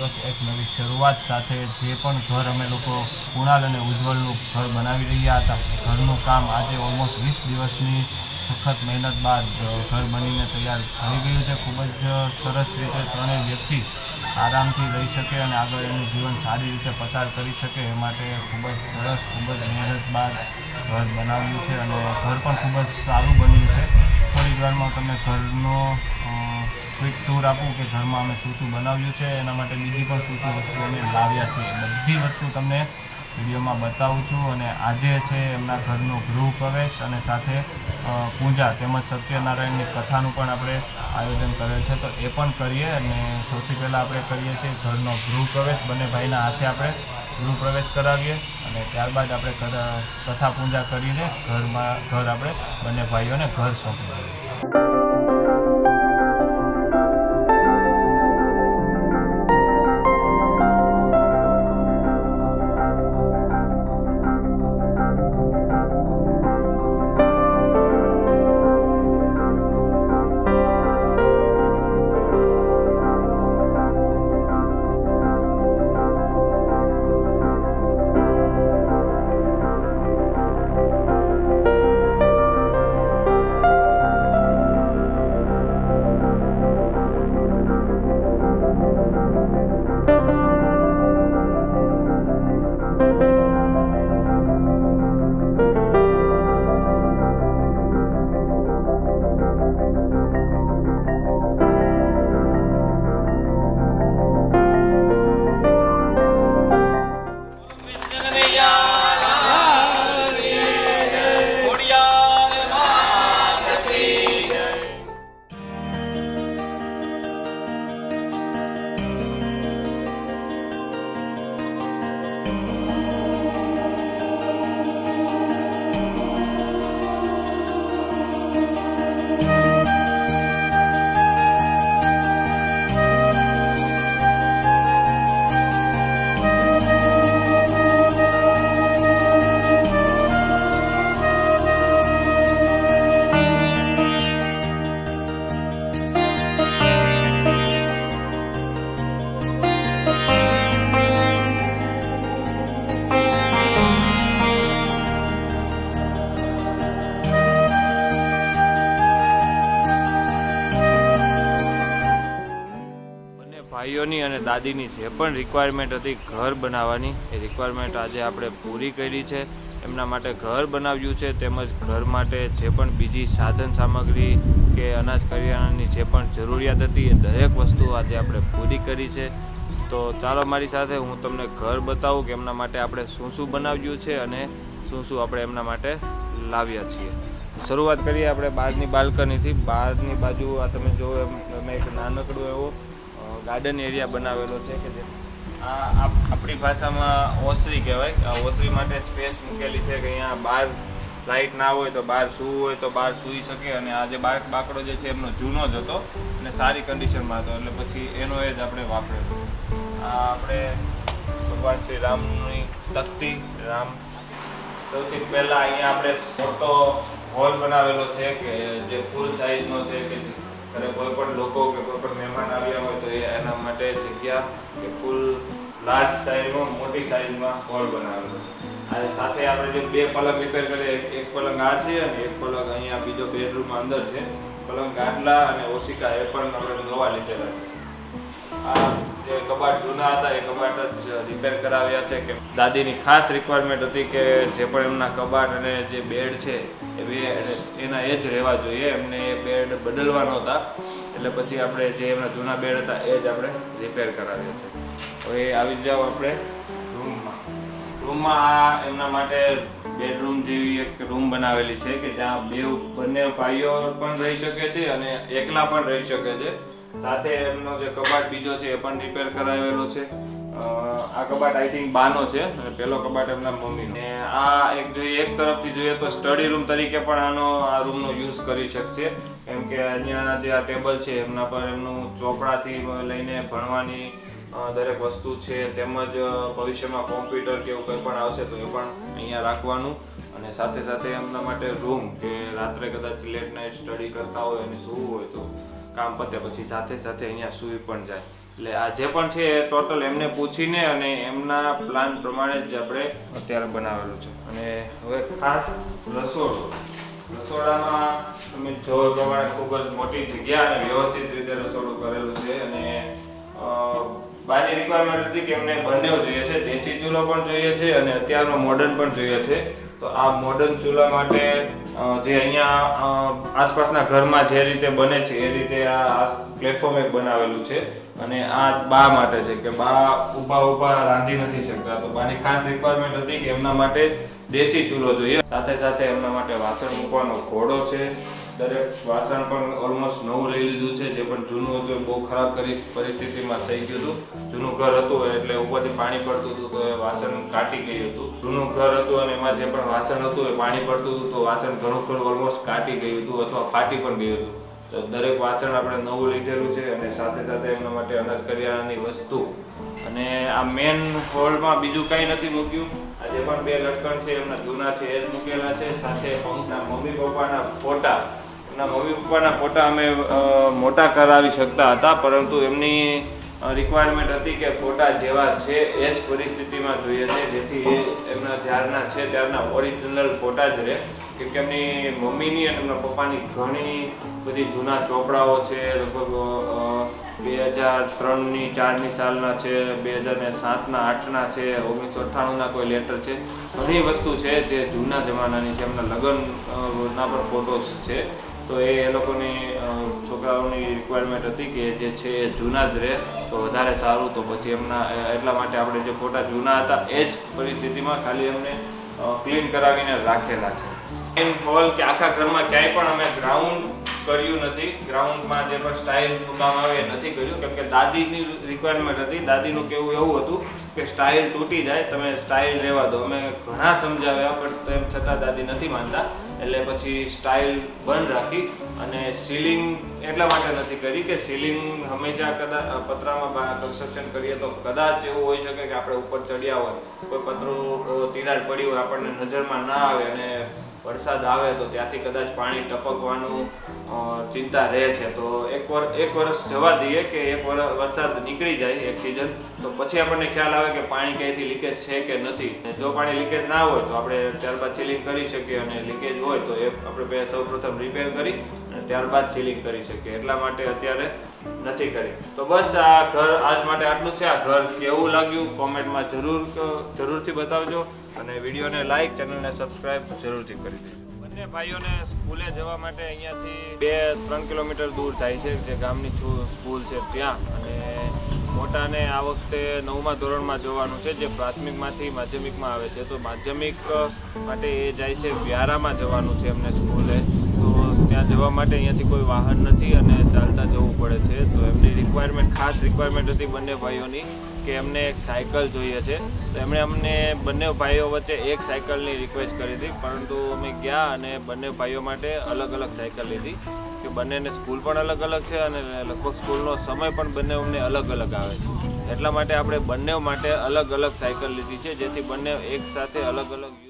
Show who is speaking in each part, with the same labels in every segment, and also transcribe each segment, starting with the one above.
Speaker 1: દિવસ એક નવી શરૂઆત સાથે જે પણ ઘર અમે લોકો કુણાલ અને ઉજ્જવલનું ઘર બનાવી રહ્યા હતા. ઘરનું કામ આજે ઓલમોસ્ટ વીસ દિવસની સખત મહેનત બાદ ઘર બનીને તૈયાર થઈ ગયું છે. ખૂબ જ સરસ રીતે ત્રણેય વ્યક્તિ આરામથી રહી શકે અને આગળ એનું જીવન સારી રીતે પસાર કરી શકે એ માટે ખૂબ જ સરસ, ખૂબ જ મહેનત બાદ ઘર બનાવ્યું છે અને ઘર પણ ખૂબ જ સારું બન્યું છે. થોડી વારમાં તમે ઘરનો ટૂર આપું કે ઘરમાં અમે શું શું બનાવ્યું છે, એના માટે બીજી પણ શું શું વસ્તુ અમે લાવ્યા છીએ બધી વસ્તુ તમને વિડીયોમાં બતાવું છું અને આજે છે એમના ઘરનો ગૃહ પ્રવેશ અને સાથે પૂજા તેમજ સત્યનારાયણની કથાનું પણ આપણે આયોજન કરેલ છે. તો એ પણ કરીએ અને સૌથી પહેલાં આપણે કરીએ છીએ ઘરનો ગૃહ પ્રવેશ. બંને ભાઈના હાથે આપણે ગૃહ પ્રવેશ કરાવીએ અને ત્યારબાદ આપણે કથા પૂજા કરીને ઘરમાં, ઘર આપણે બંને ભાઈઓને ઘર સોંપી ભાઈઓની અને દાદીની જે પણ રિક્વાયરમેન્ટ હતી ઘર બનાવવાની, એ રિક્વાયરમેન્ટ આજે આપણે પૂરી કરી છે. એમના માટે ઘર બનાવ્યું છે, તેમજ ઘર માટે જે પણ બીજી સાધન સામગ્રી કે અનાજ કરિયાણાની જે પણ જરૂરિયાત હતી એ દરેક વસ્તુ આજે આપણે પૂરી કરી છે. તો ચાલો મારી સાથે હું તમને ઘર બતાવું કે એમના માટે આપણે શું શું બનાવ્યું છે અને શું શું આપણે એમના માટે લાવ્યા છીએ. શરૂઆત કરીએ આપણે બહારની બાલ્કનીથી. બહારની બાજુ આ તમે જો એમ તમે એક નાનકડું એવો ગાર્ડન એરિયા બનાવેલો છે કે જે આ આપ- આપણી ભાષામાં ઓસરી કહેવાય. ઓસરી માટે સ્પેસ મૂકેલી છે કે અહીંયા બહાર લાઇટ ના હોય તો બહાર સૂવું હોય તો બહાર સૂઈ શકે અને આ જે બાળક બાકડો જે છે એમનો જૂનો જ હતો અને સારી કન્ડિશનમાં હતો એટલે પછી એનો એ જ આપણે વાપરેલો. આ આપણે ભગવાન શ્રી રામની તકતી, રામ સૌથી પહેલાં અહીંયા આપણે મોટો હોલ બનાવેલો છે કે જે ફૂલ સાઈઝનો છે કે અને કોઈ પણ લોકો કે કોઈ પણ મહેમાન આવ્યા હોય તો એ એના માટે જગ્યા કે ફૂલ લાર્જ સાઈઝમાં મોટી સાઈઝમાં હોલ બનાવેલો છે. અને સાથે આપણે જે બે પલંગ રિપેર કરીએ, એક- પલંગ આ છે અને એક પલંગ અહીંયા બીજો બેડરૂમ અંદર છે. પલંગ ગાદલા અને ઓશિકા એ પણ આપણે નવા લીધેલા છે. જે કબાટ જૂના હતા, એ કબાટ જ રિપેર કરાવ્યા છે કે દાદીની ખાસ રિક્વાયરમેન્ટ હતી કે જે પણ એમના કબાટ અને જે બેડ છે, એ એના એ જ રહેવા જોઈએ. એમને એ બેડ બદલવાનો હતા. એટલે પછી આપણે જે એમના જૂના બેડ હતા, એ જ આપણે રિપેર કરાવ્યા છે. હવે આવી જાઓ આપણે રૂમમાં રૂમમાં આ એમના માટે બેડરૂમ જેવી એક રૂમ બનાવેલી છે કે જ્યાં બે બંને ભાઈઓ પણ રહી શકે છે અને એકલા પણ રહી શકે છે. સાથે એમનો જે કબાટ બીજો છે એ પણ રિપેર કરાવેલો છે. આ કબાટ આઈ થિંક બાનો છે અને પેલો કબાટ એમના મમ્મીનો. ને આ એક જોઈએ એક તરફથી જોઈએ તો સ્ટડી રૂમ તરીકે પણ આનો આ રૂમનો યુઝ કરી શકશે. કેમ કે અહીંયા જે આ ટેબલ છે એમના પર એમનું ચોપડાથી લઈને ભણવાની દરેક વસ્તુ છે તેમજ ભવિષ્યમાં કોમ્પ્યુટર કે એવું કંઈ પણ આવશે તો એ પણ અહીંયા રાખવાનું. અને સાથે સાથે એમના માટે રૂમ કે રાત્રે કદાચ લેટ નાઇટ સ્ટડી કરતા હોય અને સૂવું હોય તો કામ પતે પછી સાથે સાથે અહીંયા સૂઈ પણ જાય. એટલે આ જે પણ છે એ ટોટલ એમને પૂછીને અને એમના પ્લાન પ્રમાણે જ આપણે અત્યારે બનાવેલું છે. અને હવે ખાસ રસોડું. રસોડામાં તમે જો પ્રમાણે ખૂબ જ મોટી જગ્યા અને વ્યવસ્થિત રીતે રસોડું કરેલું છે અને બાની રિક્વાયરમેન્ટ હતી કે એમને બંને જોઈએ છે. દેશી ચૂલો પણ જોઈએ છે અને અત્યારનો મોડર્ન પણ જોઈએ છે. તો આ મોડર્ન ચૂલા માટે જે અહીંયા આસપાસના ઘરમાં જે રીતે બને છે, એ રીતે આ પ્લેટફોર્મ એક બનાવેલું છે. અને આ બા માટે છે, કે બા ઊભા ઊભા રાંધી નથી શકતા. તો બાની ખાસ રિક્વાયરમેન્ટ હતી કે એમના માટે દેશી ચૂલો જોઈએ. સાથે સાથે એમના માટે વાસણ મૂકવાનો ઘોડો છે. દરેક વાસણ પણ ઓલમોસ્ટ નવું લઈ લીધું છે. જે પણ જૂનું હતું એ બહુ ખરાબ કરી પરિસ્થિતિમાં થઈ ગયું હતું. જૂનું ઘર હતું એટલે ઉપરથી પાણી પડતું હતું તો એ વાસણ કાટી ગયું હતું. જૂનું ઘર હતું અને એમાં જે પણ વાસણ હતું એ પાણી પડતું હતું તો વાસણ ઘણું ખરું ઓલમોસ્ટ કાટી ગયું હતું અથવા ફાટી પણ ગયું હતું. તો દરેક વાસણ આપણે નવું લીધેલું છે અને સાથે સાથે એમના માટે અનાજ કરિયાણાની વસ્તુ. અને આ મેન હોલમાં બીજું કંઈ નથી મૂક્યું. આજે પણ બે લટકણ છે, એમના જૂના છે, એ જ મૂકેલા છે. સાથે મમ્મી પપ્પાના ફોટા. એમના મમ્મી પપ્પાના ફોટા અમે મોટા કરાવી શકતા હતા, પરંતુ એમની રિક્વાયરમેન્ટ હતી કે ફોટા જેવા છે એ જ પરિસ્થિતિમાં જોઈએ છે, જેથી એમના જ્યારના છે ત્યારના ઓરિજિનલ ફોટા જ રહે. કેમ કે એમની મમ્મીની અને એમના પપ્પાની ઘણી બધી જૂના ચોપડાઓ છે, લગભગ બે હજાર ત્રણની, ચારની સાલના છે, બે હજાર ને સાતના, આઠના છે, ઓગણીસો અઠ્ઠાણુંના કોઈ લેટર છે. ઘણી વસ્તુ છે જે જૂના જમાનાની છે, એમના લગ્ન ના પણ ફોટોસ છે. તો એ લોકોની છોકરાઓની રિક્વાયરમેન્ટ હતી કે જે છે એ જૂના જ રહે, તો વધારે સારું. તો પછી એમના એટલા માટે આપણે જે ફોટા જૂના હતા, એ જ પરિસ્થિતિમાં ખાલી એમને ક્લીન કરાવીને રાખેલા છે. એમ હોલ કે આખા ઘરમાં ક્યાંય પણ અમે ગ્રાઉન્ડ કર્યું નથી. ગ્રાઉન્ડમાં જે પણ સ્ટાઇલનું કામ આવે એ નથી કર્યું. કેમ કે દાદીની રિક્વાયરમેન્ટ હતી. દાદીનું કેવું એવું હતું કે સ્ટાઇલ તૂટી જાય, તમે સ્ટાઇલ રહેવા દો. અમે ઘણા સમજાવ્યા, પણ તેમ છતાં દાદી નથી માનતા. એટલે પછી સ્ટાઇલ બંધ રાખી અને સીલિંગ એટલા માટે નથી કરી કે સીલિંગ હંમેશા કદાચ પતરામાં કન્સ્ટ્રક્શન કરીએ તો કદાચ એવું હોઈ શકે કે આપણે ઉપર ચડ્યા હોય, કોઈ પતરું તિરાડ પડી હોય, આપણને નજરમાં ના આવે અને વરસાદ આવે તો ત્યાંથી કદાચ પાણી ટપકવાનું ચિંતા રહે છે. તો એક વર, એક વર્ષ જવા દઈએ કે એક વર, વરસાદ નીકળી જાય એક સિઝન તો પછી આપણને ખ્યાલ આવે કે પાણી ક્યાંયથી લીકેજ છે કે નથી. જો પાણી લીકેજ ના હોય તો આપણે ત્યારબાદ સીલિંગ કરી શકીએ અને લીકેજ હોય તો એ આપણે સૌપ્રથમ રિપેર કરી અને ત્યારબાદ સીલિંગ કરી શકીએ. એટલા માટે અત્યારે નથી કરી. તો બસ આ ઘર, આજ માટે આટલું છે. આ ઘર કેવું લાગ્યું? કોમેન્ટમાં જરૂર જરૂરથી બતાવજો. અને વિડીયોને લાઈક ચેનલને સબસ્ક્રાઇબ જરૂરથી કરી દેજો. બંને ભાઈઓને સ્કૂલે જવા માટે અહીંયાથી બે ત્રણ કિલોમીટર દૂર થાય છે. જે ગામની સ્કૂલ છે ત્યાં. અને મોટાને આ વખતે નવમા ધોરણમાં જવાનું છે. જે પ્રાથમિકમાંથી માધ્યમિકમાં આવે છે. તો માધ્યમિક માટે એ જાય છે. વ્યારામાં જવાનું છે એમને સ્કૂલે. ત્યાં જવા માટે અહીંયાથી કોઈ વાહન નથી અને ચાલતા જવું પડે છે. તો એમની રિક્વાયરમેન્ટ ખાસ રિક્વાયરમેન્ટ હતી બંને ભાઈઓની કે એમને એક સાયકલ જોઈએ છે. તો એમણે અમને બંને ભાઈઓ વચ્ચે એક સાયકલની રિક્વેસ્ટ કરી હતી. પરંતુ અમે ગયા અને બંને ભાઈઓ માટે અલગ અલગ સાયકલ લીધી. કે બંનેને સ્કૂલ પણ અલગ અલગ છે અને લગભગ સ્કૂલનો સમય પણ બંને અમને અલગ અલગ આવે છે. એટલા માટે આપણે બંને માટે અલગ અલગ સાયકલ લીધી છે, જેથી બંને એક સાથે અલગ અલગ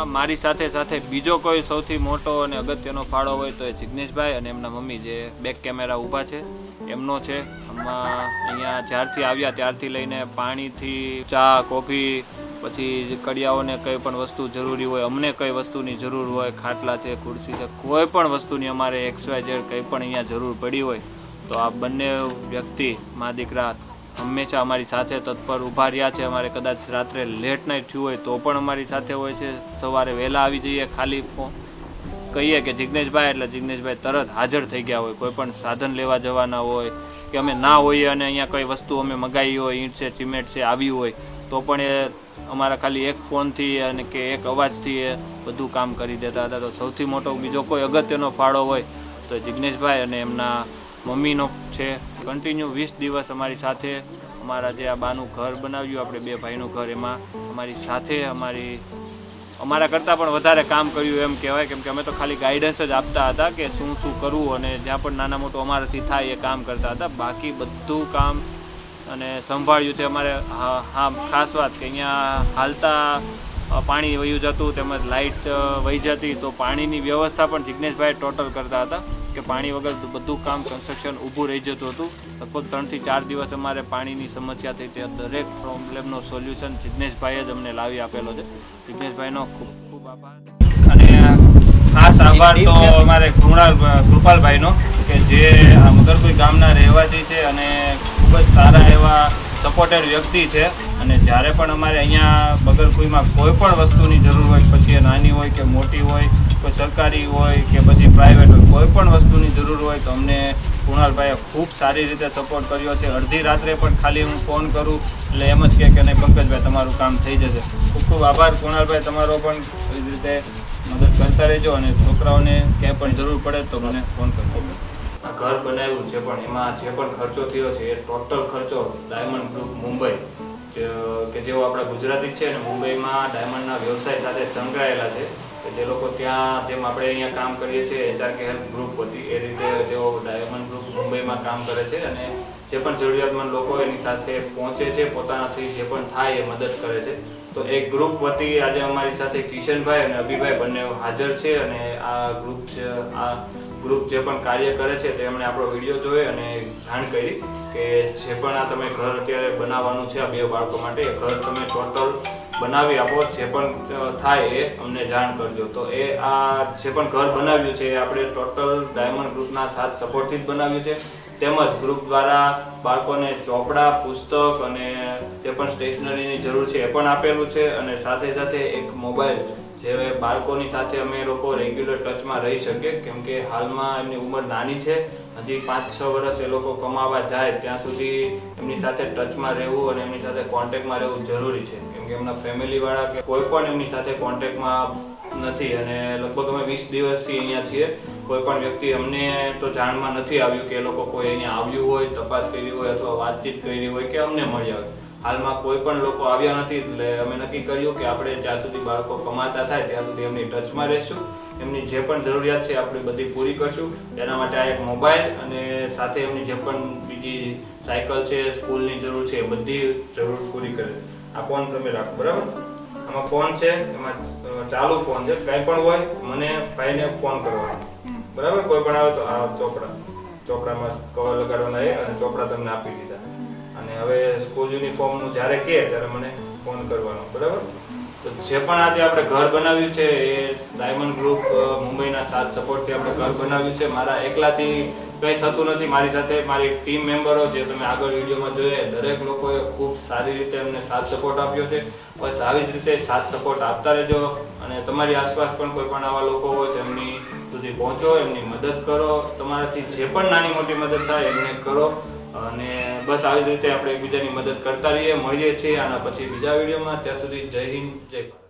Speaker 1: બનાવવામાં મારી સાથે સાથે બીજો કોઈ સૌથી મોટો અને અગત્યનો ફાળો હોય તો એ જિગ્નેશભાઈ અને એમના મમ્મી જે બેક કેમેરા ઊભા છે, એમનો છે. આમાં અહીંયા જ્યારથી આવ્યા ત્યારથી લઈને પાણીથી ચા, કોફી, પછી કડિયાઓને કઈ પણ વસ્તુ જરૂરી હોય, અમને કઈ વસ્તુની જરૂર હોય, ખાટલા છે, ખુરશી છે, કોઈ પણ વસ્તુની અમારે એક્સ વાય ઝેડ કંઈ પણ અહીંયા જરૂર પડી હોય, તો આ બંને વ્યક્તિ, મા દીકરા હંમેશા અમારી સાથે તત્પર ઊભા રહ્યા છે. અમારે કદાચ રાત્રે લેટ નાઇટ થયું હોય તો પણ અમારી સાથે હોય છે. સવારે વહેલા આવી જઈએ ખાલી કહીએ કે જિગ્નેશભાઈ, એટલે જિગ્નેશભાઈ તરત હાજર થઈ ગયા હોય. કોઈ પણ સાધન લેવા જવાના હોય કે અમે ના હોઈએ અને અહીંયા કઈ વસ્તુ અમે મગાવી હોય, ઈંટ છે, સિમેન્ટ છે, આવી હોય, તો પણ એ અમારા ખાલી એક ફોનથી અને કે એક અવાજથી એ બધું કામ કરી દેતા હતા. તો સૌથી મોટો બીજો કોઈ અગત્યનો ફાળો હોય તો જિગ્નેશભાઈ અને એમના મમ્મીનો છે. કન્ટિન્યુ વીસ દિવસ અમારી સાથે અમારા જે આ બાનું ઘર બનાવ્યું, આપણે બે ભાઈનું ઘર, એમાં અમારી સાથે અમારી, અમારા કરતાં પણ વધારે કામ કર્યું એમ કહેવાય, કેમ કે અમે તો ખાલી ગાઈડન્સ જ આપતા હતા કે શું શું કરવું અને જ્યાં પણ નાના મોટું અમારાથી થાય એ કામ કરતા હતા. બાકી બધું કામ અને સંભાળ્યું છે અમારે, હા હા, ખાસ વાત કે અહીંયા હાલતા પાણી વયું જતું, તેમજ લાઇટ વહી જતી, તો પાણીની વ્યવસ્થા પણ જિજ્ઞેશભાઈ ટોટલ કરતા હતા. કે પાણી વગર બધું કામ કન્સ્ટ્રક્શન ઊભું રહી જતું હતું. લગભગ ત્રણથી ચાર દિવસ અમારે પાણીની સમસ્યા થઈ તે દરેક પ્રોબ્લેમનો સોલ્યુશન જિજ્ઞેશભાઈએ જ અમને લાવી આપેલો છે. જિજ્ઞેશભાઈનો ખૂબ ખૂબ આભાર. અને ખાસ આભાર તો અમારે કૃણાલ કૃપાલભાઈનો કે જે આ મગરપુર ગામના રહેવાસી છે અને ખૂબ જ સારા એવા સપોર્ટેડ વ્યક્તિ છે. અને જ્યારે પણ અમારે અહીંયા બગરકુઈમાં કોઈ પણ વસ્તુની જરૂર હોય પછી એ નાની હોય કે મોટી હોય કોઈ સરકારી હોય કે પછી પ્રાઇવેટ હોય, કોઈ પણ વસ્તુની જરૂર હોય તો અમને કુણાલભાઈએ ખૂબ સારી રીતે સપોર્ટ કર્યો છે. અડધી રાત્રે પણ ખાલી હું ફોન કરું એટલે એમ જ કહે કે નહીં, પંકજભાઈ, તમારું કામ થઈ જશે. ખૂબ ખૂબ આભાર કુણાલભાઈ, તમારો પણ એવી રીતે મદદ કરતા રહેજો અને છોકરાઓને ક્યાંય પણ જરૂર પડે તો મને ફોન કરજો. ઘર બનાવ્યું છે પણ એમાં જે પણ ખર્ચો થયો છે, એ ટોટલ ખર્ચો ડાયમંડ ગ્રુપ મુંબઈ કે જેઓ આપણા ગુજરાતી છે અને મુંબઈમાં ડાયમંડના વ્યવસાય સાથે સંકળાયેલા છે. કે જે લોકો ત્યાં જેમ આપણે અહીંયા કામ કરીએ છીએ એચઆર કે હેલ્પ ગ્રુપ હતી એ રીતે તેઓ ડાયમંડ ગ્રુપ મુંબઈમાં કામ કરે છે અને જે પણ જરૂરિયાતમંદ લોકો એની સાથે પહોંચે છે, પોતાનાથી જે પણ થાય એ મદદ કરે છે. તો એક ગ્રુપ વતી આજે અમારી સાથે કિશનભાઈ અને અભિભાઈ બંને હાજર છે અને આ ગ્રુપ છે, આ ગ્રુપ જે પણ કાર્ય કરે છે તેમણે આપણો વીડિયો જોયો અને જાણ કરી કે જે પણ આ તમે ઘર અત્યારે બનાવવાનું છે આ બે બાળકો માટે ઘર તમે ટોટલ બનાવી આપો, જે પણ થાય એ અમને જાણ કરજો. તો એ આ જે પણ ઘર બનાવ્યું છે, એ આપણે ટોટલ ડાયમંડ ગ્રુપના સાથ સપોર્ટથી જ બનાવ્યું છે. તેમજ ગ્રુપ દ્વારા બાળકોને ચોપડા, પુસ્તક અને જે પણ સ્ટેશનરીની જરૂર છે, એ પણ આપેલું છે. અને સાથે સાથે એક મોબાઈલ, જે બાળકોની સાથે અમે લોકો રેગ્યુલર ટચમાં રહી શકીએ, કેમ કે હાલમાં એમની ઉંમર નાની છે. હજી પાંચ, છ વર્ષ એ લોકો કમાવા જાય, ત્યાં સુધી એમની સાથે ટચમાં રહેવું અને એમની સાથે કોન્ટેક્ટમાં રહેવું જરૂરી છે. કેમ કે એમના ફેમિલીવાળા કે કોઈ પણ એમની સાથે કોન્ટેક્ટમાં નથી અને લગભગ અમે વીસ દિવસથી અહીંયા છીએ. કોઈ પણ વ્યક્તિ અમને તો જાણમાં નથી આવ્યું કે એ લોકો કોઈ અહીંયા આવ્યું હોય, તપાસ કરી હોય અથવા વાતચીત કરી હોય કે અમને મળ્યા હોય હાલમાં કોઈ પણ લોકો આવ્યા નથી એટલે અમે નક્કી કર્યું કે આપણે જ્યાં સુધી બાળકો કમાતા થાય, ત્યાં સુધી એમની ટચમાં રહેશું. એમની જે પણ જરૂરિયાત છે આપણે બધી પૂરી કરશું. એના માટે આ એક મોબાઈલ અને સાથે એમની જે પણ બીજી સાયકલ છે, સ્કૂલની જરૂર છે, એ બધી જરૂર પૂરી કરે. આ ફોન તમે રાખો, બરાબર? આમાં ફોન છે, એમાં ચાલુ ફોન છે. કંઈ પણ હોય, મને ભાઈને ફોન કરવાનો. બરાબર? કોઈ પણ આવે તો આ ચોપડા. ચોપડામાં કવર લગાડવાના એ અને ચોપડા તમને આપી દીધા. અને હવે સ્કૂલ યુનિફોર્મનું જ્યારે કહે ત્યારે મને ફોન કરવાનો. બરાબર? તો જે પણ આજે આપણે ઘર બનાવ્યું છે એ ડાયમંડ ગ્રુપ મુંબઈના સાથ સપોર્ટથી આપણે ઘર બનાવ્યું છે. મારા એકલાથી કંઈ થતું નથી. મારી સાથે મારી ટીમ મેમ્બરો જે તમે આગળ વિડીયોમાં જોઈએ દરેક લોકોએ ખૂબ સારી રીતે અમને સાથ સપોર્ટ આપ્યો છે. બસ આવી જ રીતે સાથ સપોર્ટ આપતા રહેજો અને તમારી આસપાસ પણ કોઈ પણ આવા લોકો હોય, તેમની સુધી પહોંચો, એમની મદદ કરો. તમારાથી જે પણ નાની મોટી મદદ થાય, એમને કરો. અને બસ આવી રીતે આપણે એકબીજાની મદદ કરતા રહીએ, મળીએ છીએ આના પછી બીજા વિડીયોમાં. ત્યાં સુધી જય હિન્દ, જય ભારત.